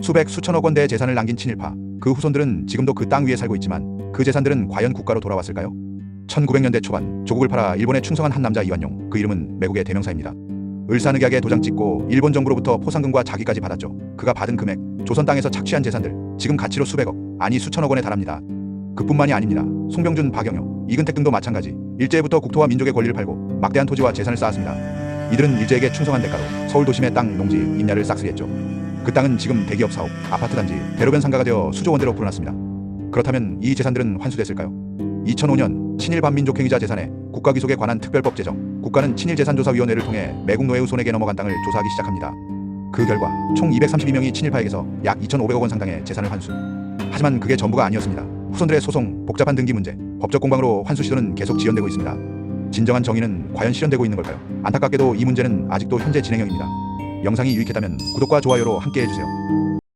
수백 수천억 원대의 재산을 남긴 친일파. 그 후손들은 지금도 그 땅 위에 살고 있지만 그 재산들은 과연 국가로 돌아왔을까요? 1900년대 초반 조국을 팔아 일본에 충성한 한 남자 이완용. 그 이름은 매국의 대명사입니다. 을사늑약에 도장 찍고 일본 정부로부터 포상금과 자기까지 받았죠. 그가 받은 금액, 조선 땅에서 착취한 재산들 지금 가치로 수백억, 아니 수천억 원에 달합니다. 그뿐만이 아닙니다. 송병준, 박영효, 이근택 등도 마찬가지. 일제부터 국토와 민족의 권리를 팔고 막대한 토지와 재산을 쌓았습니다. 이들은 일제에게 충성한 대가로 서울 도심의 땅, 농지, 임야를 싹쓸이했죠. 그 땅은 지금 대기업 사업, 아파트 단지, 대로변 상가가 되어 수조 원대로 불어났습니다. 그렇다면 이 재산들은 환수됐을까요? 2005년 친일 반민족 행위자 재산에 국가 귀속에 관한 특별법 제정, 국가는 친일 재산조사위원회를 통해 매국 노예우 손에게 넘어간 땅을 조사하기 시작합니다. 그 결과 총 232명이 친일파에게서 약 2,500억 원 상당의 재산을 환수. 하지만 그게 전부가 아니었습니다. 후손들의 소송, 복잡한 등기 문제, 법적 공방으로 환수 시도는 계속 지연되고 있습니다. 진정한 정의는 과연 실현되고 있는 걸까요? 안타깝게도 이 문제는 아직도 현재 진행형입니다. 영상이 유익했다면 구독과 좋아요로 함께 해 주세요.